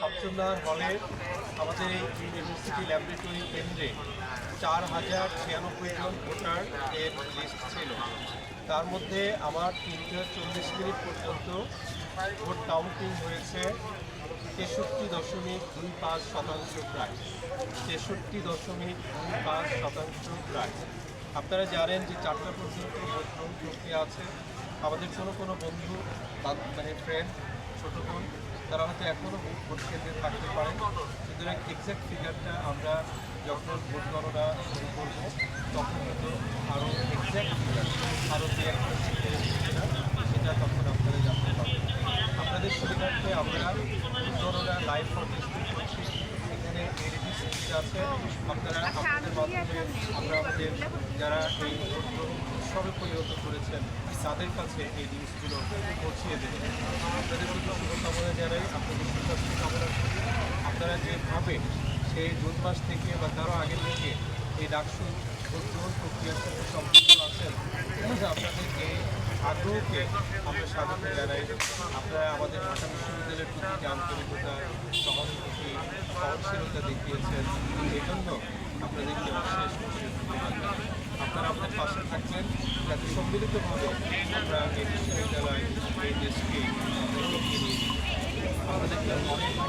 শামসুল্লাহ হলে আমাদের এই ইউনিভার্সিটি ল্যাবরেটরি কেন্দ্রে চার হাজার ছিয়ানব্বই জন ভোটার এর লিস্ট ছিল। তার মধ্যে আমার তিনটা চল্লিশ মিনিট পর্যন্ত ভোট কাউন্টিং হয়েছে তেষট্টি দশমিক দুই পাঁচ শতাংশ প্রায়। তেষট্টি দশমিক দুই পাঁচ শতাংশ প্রায়। আপনারা জানেন যে চারটা পর্যন্ত ভোট গ্রহণ প্রক্রিয়া আছে। আমাদের কোনো কোনো বন্ধু মানে ফ্রেন্ড ছোটো বোন তারা হয়তো এখনও ভোট কেন্দ্রে থাকতে পারে। সুতরাং এক্স্যাক্ট ফিগারটা আমরা যখন ভোট গণনা শুরু করব, তখন হয়তো আরও এক্স্যাক্ট ফিগার আরও যে একটা সেটা তখন আপনারা জানতে পারবেন। আপনাদের সুবিধার্থে আমরা গণনা লাইভ এখানে আছে, আপনারা আপনাদের মাধ্যমে আমরা আমাদের যারা এই উৎসবে পরিণত করেছেন, তাদের কাছে এই জিনিসগুলো পৌঁছিয়ে দেবেন শুভকামনা জানাই আপনাদের সুস্বাস্থ্য কামনা করি আপনারা যেভাবে সেই জুন মাস থেকে বা তারও আগে থেকে এই ডাকসু গ্রহণ প্রক্রিয়ার সাথে সম্পৃক্ত আছেন আপনাদের এই আগ্রহকে আমরা স্বাগত জানাই। আপনারা আমাদের ঢাকা বিশ্ববিদ্যালয়ের প্রতি যে আন্তরিকতা সহানুভূতি সহনশীলতা দেখিয়েছেন, এই জন্য আপনাদেরকে অশেষ আপনারা আমাদের পাশে থাকবেন, যাতে সম্মিলিতভাবে আমরা এই বিশ্ববিদ্যালয় Thank you.